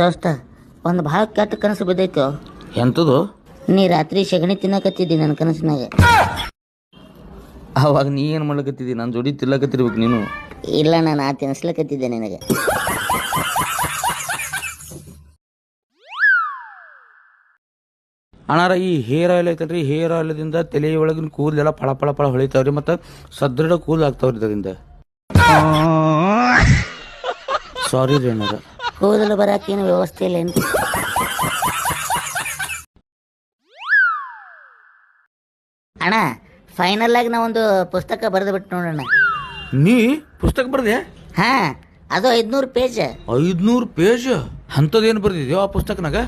ದೋಸ್ತ ಒಂದು ಭಾಳ ಕೆಟ್ಟ ಕನಸು ಬಿದ್ದೈತು? ಎಂತದು? ನೀ ರಾತ್ರಿ ಸಗಣಿ ತಿನ್ನಕತ್ತಿದ್ದಿ ನನ್ನ ಕನಸಿನಾಗೆ. ಅವಾಗ ನೀ ಏನು ಮಾಡ್ಲಕತ್ತಿದ್ದಿ? ನನ್ನ ಜೋಡಿ ತಿಲ್ಲಕತ್ತಿರ್ಬೇಕು ನೀನು. ಇಲ್ಲ ನಾನು ಆ ತಿನ್ಸ್ಲಕತ್ತಿದ್ದೆ ನಿನಗೆ. ಅಣ್ಣಾರ ಈ ಹೇರ್ ಆಯಿಲ್ ಐತಲ್ರಿ ಹೇರ್ ಆಯಿಲ್ದಿಂದ ತಲೆ ಒಳಗಿನ ಕೂದಲೆಲ್ಲ ಫಳ ಫಳ ಫಳ ಹೊಳಿತಾವ್ರಿ ಮತ್ತು ಸದೃಢ ಕೂದಲು ಆಗ್ತಾವ್ರಿ ಇದರಿಂದ. ಸಾರಿ ರೀ ಅಣ್ಣಾರ. ಕೂದಲು ಬರಾಕೇನು ವ್ಯವಸ್ಥೆ ಇಲ್ಲ ಏನು ಅಣ್ಣ ಫೈನಲ್ ಆಗಿ ನಾ ಒಂದು ಪುಸ್ತಕ ಬರೆದು ಬಿಟ್ಟು ನೋಡೋಣ. ನೀ ಪುಸ್ತಕ ಬರ್ದೆ ಹಾ ಅದು ಐದ್ನೂರು ಪೇಜ್ ಐದ್ನೂರು ಪೇಜ್ ಅಂಥದ್ದೇನು ಬರ್ದಿದ್ಯೋ ಆ ಪುಸ್ತಕನಾಗ?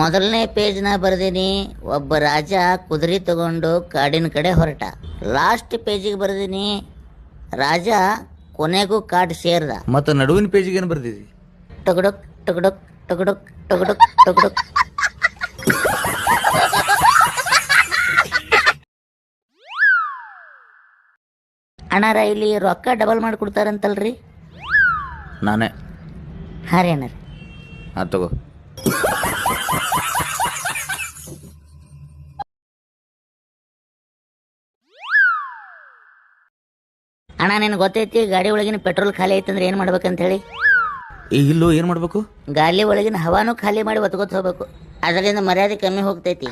ಮೊದಲನೇ ಪೇಜ್ನ ಬರ್ದೀನಿ ಒಬ್ಬ ರಾಜ ಕುದುರೆ ತಗೊಂಡು ಕಾಡಿನ ಕಡೆ ಹೊರಟ. ಲಾಸ್ಟ್ ಪೇಜಿಗೆ ಬರೆದೀನಿ ರಾಜ ಕೊನೆಗೂ ಕಾಡು ಸೇರ್ದ. ಮತ್ತೆ ನಡುವಿನ ಪೇಜಿಗೆ ಏನು ಬರ್ದಿದ್ದಿ ಟುಗುಡುಕ್ ಟಗಡಕ್ ಟಗಡಕ್ ಟಗಡಕ್ ಟಗಡಕ್ ಅಣ್ಣಾರ ಇಲ್ಲಿ ರೊಕ್ಕ ಡಬಲ್ ಮಾಡಿ ಕೊಡ್ತಾರಂತಲ್ರಿ? ನಾನೇ. ಹಾಂ ರೀ ಅಣ್ಣಾರ ಆ ತಗೋ. ಅಣ್ಣ ನಿನಗೆ ಗೊತ್ತೈತಿ ಗಾಡಿ ಒಳಗಿನ ಪೆಟ್ರೋಲ್ ಖಾಲಿ ಐತಂದ್ರೆ ಏನು ಮಾಡ್ಬೇಕಂತ ಹೇಳಿ? ಇಲ್ಲೋ ಏನು ಮಾಡಬೇಕು? ಗಾಳಿ ಒಳಗಿನ ಹವಾನು ಖಾಲಿ ಮಾಡಿ ಒತ್ಕೊತ ಹೋಗ್ಬೇಕು. ಅದರಿಂದ ಮರ್ಯಾದೆ ಕಮ್ಮಿ ಹೋಗ್ತೈತಿ.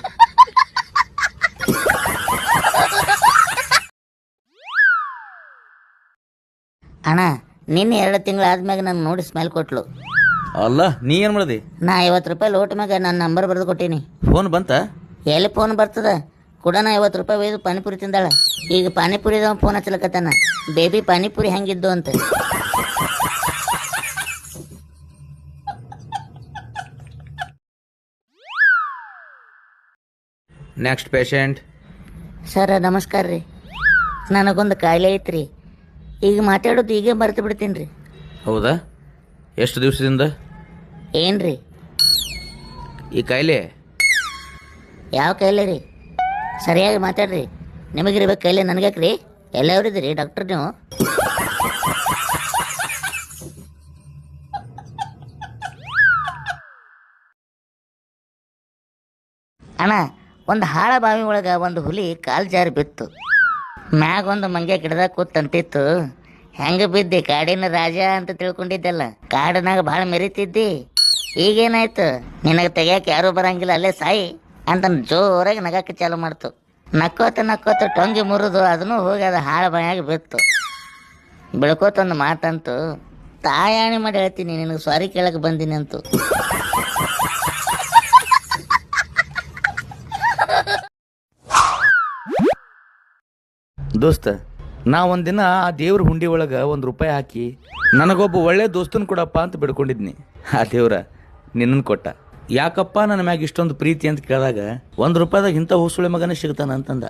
ಅಣ್ಣ ನಿನ್ನೆ ಎರಡು ತಿಂಗಳು ಆದ್ಮ್ಯಾಗ ನಾನು ನೋಡಿ ಸ್ಮೆಲ್ ಕೊಟ್ಲು. ಅಲ್ಲ ನೀ ಏನು ಮಾಡಿದೆ? ನಾ ಐವತ್ತು ರೂಪಾಯಿ ಲೋಟ್ ಮ್ಯಾಗ ನನ್ನ ನಂಬರ್ ಬರೆದು ಕೊಟ್ಟೀನಿ. ಫೋನ್ ಬಂತ? ಎಲ್ಲಿ ಫೋನ್ ಬರ್ತದ? ಕೂಡ ನಾ ಐವತ್ತು ರೂಪಾಯಿ ಒಯ್ದು ಪಾನಿಪುರಿ ತಿಂದಾಳ. ಈಗ ಪಾನಿಪುರಿದವ ಫೋನ್ ಹಚ್ಚಲಕತ್ತಾನ. ಬೇಬಿ ಪಾನಿಪುರಿ ಹೆಂಗಿದ್ದು ಅಂತ. ನೆಕ್ಸ್ಟ್ ಪೇಷಂಟ್ ಸರ್ ನಮಸ್ಕಾರ ರೀ. ನನಗೊಂದು ಕಾಯಿಲೆ ಐತ್ರಿ. ಈಗ ಮಾತಾಡೋದು ಈಗ ಮರೆತು ಬಿಡ್ತೀನಿ ರೀ. ಹೌದಾ? ಎಷ್ಟು ದಿವಸದಿಂದ? ಏನ್ರಿ ಈ ಕಾಯಿಲೆ ಯಾವ ಕಾಯಿಲೆ ರೀ? ಸರಿಯಾಗಿ ಮಾತಾಡ್ರಿ. ನಿಮಗಿರ್ಬೇಕು ಕಾಯಿಲೆ ನನಗ್ರಿ ರೀ? ಎಲ್ಲವ್ರಿದ್ದೀರಿ ಡಾಕ್ಟರ್ ನೀವು? ಅಣ್ಣ ಒಂದು ಹಾಳ ಬಾವಿ ಒಳಗೆ ಒಂದು ಹುಲಿ ಕಾಲು ಜಾರಿ ಬಿತ್ತು. ಮ್ಯಾಗೊಂದು ಮಂಗೆ ಗಿಡದಾಗ ಕೂತಂತಿತ್ತು ಹೆಂಗ ಬಿದ್ದಿ ಕಾಡಿನ ರಾಜ ಅಂತ ತಿಳ್ಕೊಂಡಿದ್ದಲ್ಲ. ಕಾಡಿನಾಗ ಭಾಳ ಮೆರಿತಿದ್ದಿ. ಈಗೇನಾಯ್ತು? ನಿನಗೆ ತೆಗಿಯಕ್ಕೆ ಯಾರೂ ಬರಂಗಿಲ್ಲ, ಅಲ್ಲೇ ಸಾಯಿ ಅಂತ ಜೋರಾಗಿ ನಗಕ್ಕೆ ಚಾಲು ಮಾಡ್ತು. ನಕ್ಕೋತ ನಕ್ಕೋತ ಟೊಂಗಿ ಮುರಿದು ಅದನ್ನು ಹೋಗಿ ಅದು ಹಾಳ ಬಾಯಾಗಿ ಬಿತ್ತು. ಬೆಳ್ಕೋತ ಒಂದು ಮಾತಂತು, ತಾಯಾಣಿ ಮಾಡಿ ಹೇಳ್ತೀನಿ, ನಿನಗೆ ಸಾರಿ ಕೇಳಕ್ಕೆ ಬಂದೀನಿ ಅಂತು. ದೋಸ್ತ, ನಾ ಒಂದಿನ ಆ ದೇವ್ರ ಹುಂಡಿ ಒಳಗೆ ಒಂದು ರೂಪಾಯಿ ಹಾಕಿ ನನಗೊಬ್ಬ ಒಳ್ಳೆ ದೋಸ್ತನ್ ಕೊಡಪ್ಪ ಅಂತ ಬಿಡ್ಕೊಂಡಿದ್ನಿ. ಆ ದೇವ್ರ ನಿನ್ನನ್ನು ಕೊಟ್ಟ. ಯಾಕಪ್ಪ ನನ್ನ ಮ್ಯಾಗ ಇಷ್ಟೊಂದು ಪ್ರೀತಿ ಅಂತ ಕೇಳಿದಾಗ ಒಂದು ರೂಪಾಯಿದಾಗ ಇಂಥ ಹುಸುಳೆ ಮಗನೇ ಸಿಗ್ತಾನ ಅಂತಂದ.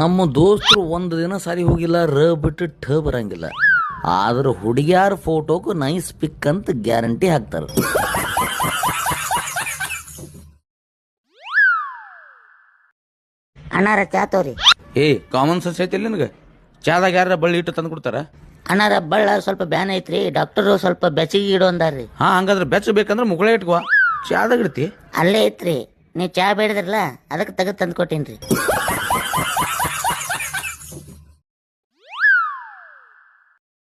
ನಮ್ಮ ದೋಸ್ತರು ಒಂದು ದಿನ ಸಾರಿ ಹೋಗಿಲ್ಲ, ರ ಬಿಟ್ಟು ಠ ಬರಂಗಿಲ್ಲ. ಆದ್ರೆ ಹುಡುಗಿಯಾರ ಫೋಟೋಕು ನೈಸ್ ಪಿಕ್ ಅಂತ ಗ್ಯಾರಂಟಿ ಹಾಕ್ತಾರೆ. ಅಣ್ಣಾರ ಚಾ ತೋರಿ. ಏ ಕಾಮನ್ ಸೆನ್ಸ್ ಐತಿ ನಿನಗೆ? ಚಾದಾಗ ಯಾರ ಬಳ್ಳಿ ಇಟ್ಟು ತಂದು ಕೊಡ್ತಾರ? ಅಣ್ಣಾರ ಬಳ್ಳ ಸ್ವಲ್ಪ ಬ್ಯಾನ್ ಐತ್ರಿ ಡಾಕ್ಟರು ಸ್ವಲ್ಪ ಬೆಚ್ಚಗೆ ಇಡು ಅಂದಾರ್ರಿ. ಹಾ ಹಂಗಾದ್ರೆ ಬೆಚ್ಚ ಬೇಕಂದ್ರೆ ಮುಗಳ ಇಟ್ಕೋ. ಚಾದಾಗ ಇಡ್ತಿ? ಅಲ್ಲೇ ಐತ್ರಿ ನೀವು ಚಾ ಬೇಡಿದ್ರಲ್ಲ ಅದಕ್ಕೆ ತೆಗೆದು ತಂದು ಕೊಟ್ಟೀನಿ